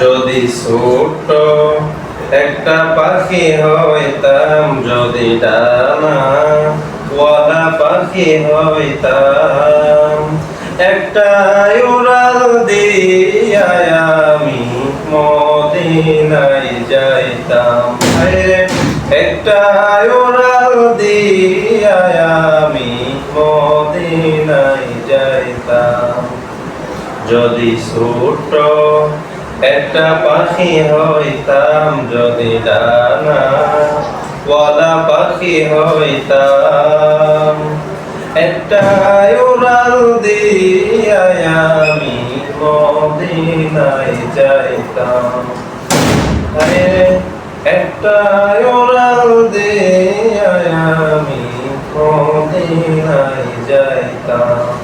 যদি ছোট্ট একটা পাখি হইতাম, যদি ডানা ওয়ালা পাখি হইতাম একটা উড়াল দিয়া আমি মদিনায় যাইতাম। একটা উড়াল দিয়া আমি মদিনায় যাইতাম। যদি ছোট একটা পাখি হইতাম যদি ডানা পাখি হইতাম একটা উড়াল দিয়া আমি যাইতাম। একটা উড়াল দিয়া আমি যাইতাম।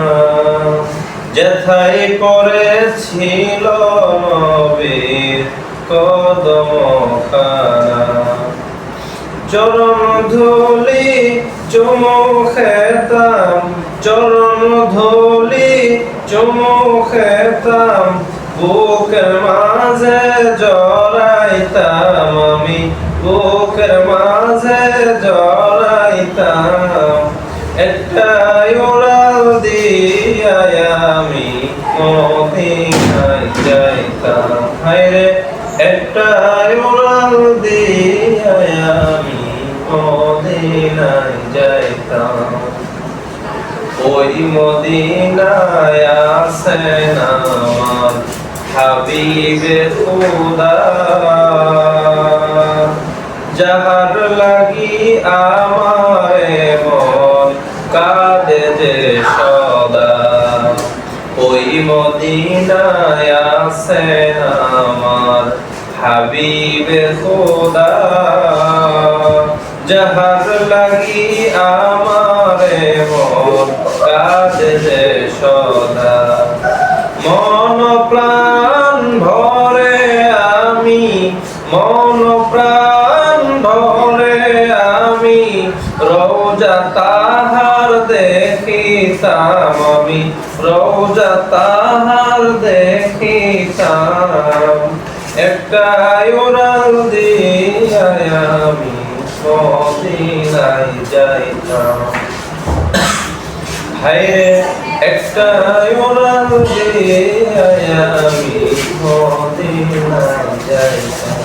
যেথাই পড়েছিল নবীর কদম খানা চরণ ধুলি চুমু খেতাম চরণ ধুলি চুমু খেতাম বুকের মাঝে জড়াইতাম আমি, বুকের মাঝে জড়াইতাম। একটা উড়াল দিয়া একটা উড়াল দিয়া আমি মদিনায় যাইতাম ওই মদিনায় যাহার লাগি আমারে মদিনায় আসেন আমার হাবিবে খোদা। যাহার লাগি আমারে মন কাঁদে যে সদা। মন প্রাণ ভরে আমি মন প্রাণ ভরে আমি রোজা তাহার দেখিতাম। একটা উড়াল দিয়া আমি মদিনায় যাইতাম। হায়রে একটা উড়াল দিয়া আমি যাইতাম।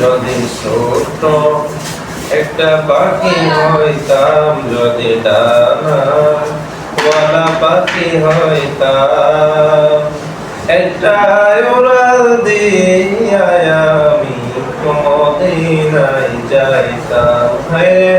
যদি ছোট একটা পাখি হইতাম, যদি ডানা পাখি হইতাম। একটা উড়াল দিয়া আমি মদিনায় যাইতাম। হ্যাঁ